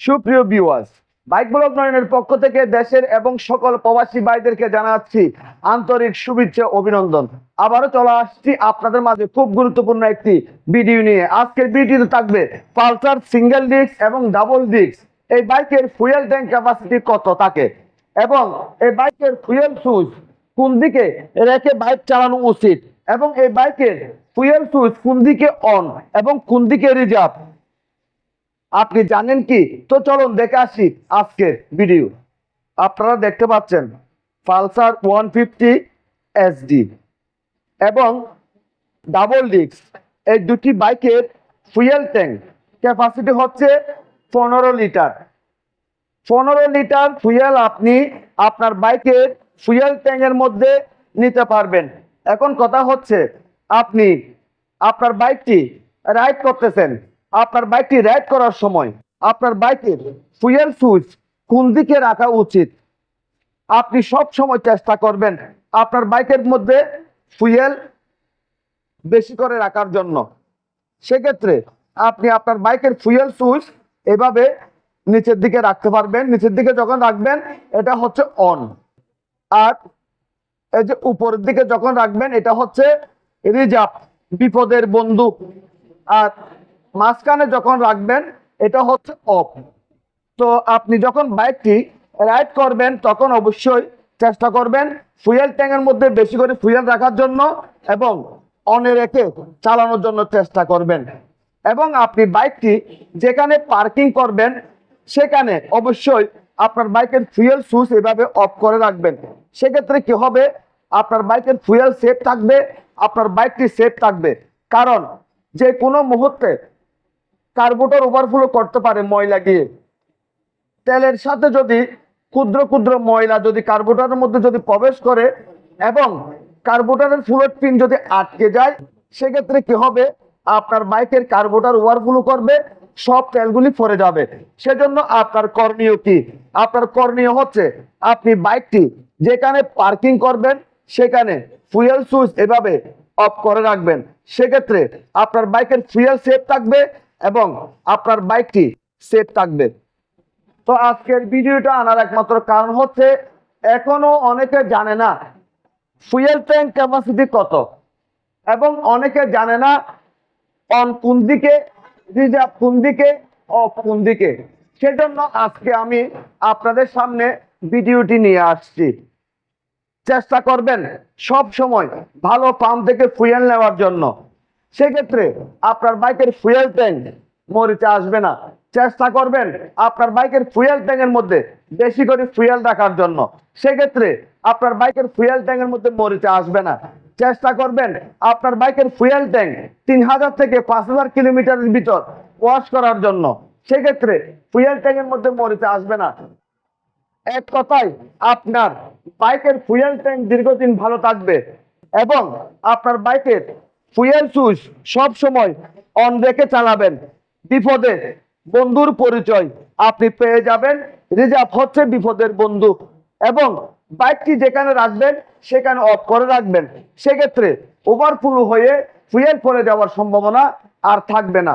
সুপ্রিয় viewers bike blog নয়নের পক্ষ থেকে দেশের এবং সকল প্রবাসী ভাইদেরকে জানাচ্ছি আন্তরিক শুভেচ্ছা, অভিনন্দন। আবারও চলে আসছি আপনাদের মাঝে খুব গুরুত্বপূর্ণ একটি ভিডিও নিয়ে। আজকের ভিডিওতে থাকবে পালসার সিঙ্গেল ডিস্ক এবং ডাবল ডিস্ক এই বাইকের ফুয়েল ট্যাঙ্ক ক্যাপাসিটি কত থাকে এবং এই বাইকের ফুয়েল সুইচ কোন দিকে রেখে বাইক চালানো উচিত? এবং এই বাইকের ফুয়েল সুইচ কোন দিকে অন এবং কোন দিকে রিজার্ভ আপনি জানেন কি? তো চলুন দেখে আসি আজকের ভিডিও আপনারা দেখতে পাচ্ছেন পালসার ওয়ান ফিফটি এসডি এবং ডাবল ডিক্স এই দুটি বাইকের ফুয়েল ট্যাঙ্ক ক্যাপাসিটি হচ্ছে পনেরো লিটার। পনেরো লিটার ফুয়েল আপনি আপনার বাইকের ফুয়েল ট্যাঙ্কের মধ্যে নিতে পারবেন। এখন কথা হচ্ছে আপনি আপনার বাইকটি রাইড করতেছেন। আপনার বাইকটি রাইড করার সময় আপনার বাইকের ফুয়েল সুইচ কোন দিকে রাখা উচিত? আপনি সব সময় চেষ্টা করবেন আপনার বাইকের মধ্যে ফুয়েল বেশি করে রাখার জন্য। সেক্ষেত্রে আপনি আপনার বাইকের ফুয়েল সুইচ এভাবে নিচের দিকে রাখতে পারবেন। নিচের দিকে যখন রাখবেন, এটা হচ্ছে অন আর এই যে উপরের দিকে যখন রাখবেন, এটা হচ্ছে রিজার্ভ, বিপদের বন্ধু। আর মাঝখানে যখন রাখবেন, এটা হচ্ছে অফ তো আপনি যখন বাইকটি রাইড করবেন, তখন অবশ্যই চেষ্টা করবেন ফুয়েল ট্যাঙ্কের মধ্যে বেশি করে ফুয়েল রাখার জন্য এবং অনে রেখে চালানোর জন্য চেষ্টা করবেন। এবং আপনি বাইকটি যেখানে পার্কিং করবেন, সেখানে অবশ্যই আপনার বাইকের ফুয়েল সুইচ এভাবে অফ করে রাখবেন। সেক্ষেত্রে কি হবে? আপনার বাইকের ফুয়েল সেফ থাকবে, আপনার বাইকটি সেফ থাকবে। কারণ যে কোনো মুহূর্তে কার্বোটার ওভারফ্লো করতে পারে ময়লা গিয়ে তেলের সাথে যদি ক্ষুদ্র ক্ষুদ্র ময়লা যদি কার্বোটারের মধ্যে যদি প্রবেশ করে এবং কার্বোটারের ফ্লুইড পিন যদি আটকে যায়, সেক্ষেত্রে কি হবে? আপনার বাইকের কার্বোটার ওভারফ্লো করবে, সব তেলগুলি পড়ে যাবে। সেজন্য আপনার করণীয় কি? আপনার করণীয় হচ্ছে আপনি বাইকটি যেখানে পার্কিং করবেন, সেখানে ফুয়েল সুইচ এভাবে অফ করে রাখবেন। সেক্ষেত্রে আপনার বাইকের ফুয়েল সেফ থাকবে এবং আপনার বাইকটি সেফ থাকবে। তো আজকের ভিডিওটা আনার একমাত্র কারণ হচ্ছে, এখনও অনেকে জানে না ফুয়েল ট্যাঙ্ক ক্যাপাসিটি কত এবং অনেকে জানে না অন কোন দিকে রিজার্ভ কোন দিকে অফ কোন দিকে। সেজন্য আজকে আমি আপনাদের সামনে ভিডিওটি নিয়ে আসছি। চেষ্টা করবেন সব সময় ভালো পাম্প থেকে ফুয়েল নেওয়ার জন্য। সেক্ষেত্রে আপনার বাইকের ফুয়েল ট্যাঙ্ক মরিচে আসবে না। চেষ্টা করবেন আপনার বাইকের ফুয়েল ট্যাঙ্কের মধ্যে বেশি করে ফুয়েল রাখার জন্য। সেক্ষেত্রে আপনার বাইকের ফুয়েল ট্যাঙ্কের মধ্যে মরিচে আসবে না। চেষ্টা করবেন আপনার বাইকের ফুয়েল ট্যাঙ্ক তিন হাজার থেকে পাঁচ হাজার কিলোমিটারের ভিতর ওয়াশ করার জন্য। সেক্ষেত্রে ফুয়েল ট্যাঙ্কের মধ্যে মরিচে আসবে না। এক কথায়, আপনার বাইকের ফুয়েল ট্যাঙ্ক দীর্ঘদিন ভালো থাকবে এবং আপনার বাইকের ফুয়েল সুইচ সব সময় অন রেখে চালাবেন। বিপদে বন্ধুর পরিচয় আপনি পেয়ে যাবেন। রিজার্ভ হচ্ছে বিপদের বন্ধু এবং বাইকটি যেখানে রাখবেন, সেখানে অফ করে রাখবেন। সেক্ষেত্রে ওভারফ্লো হয়ে ফুয়েল পড়ে যাওয়ার সম্ভাবনা আর থাকবে না।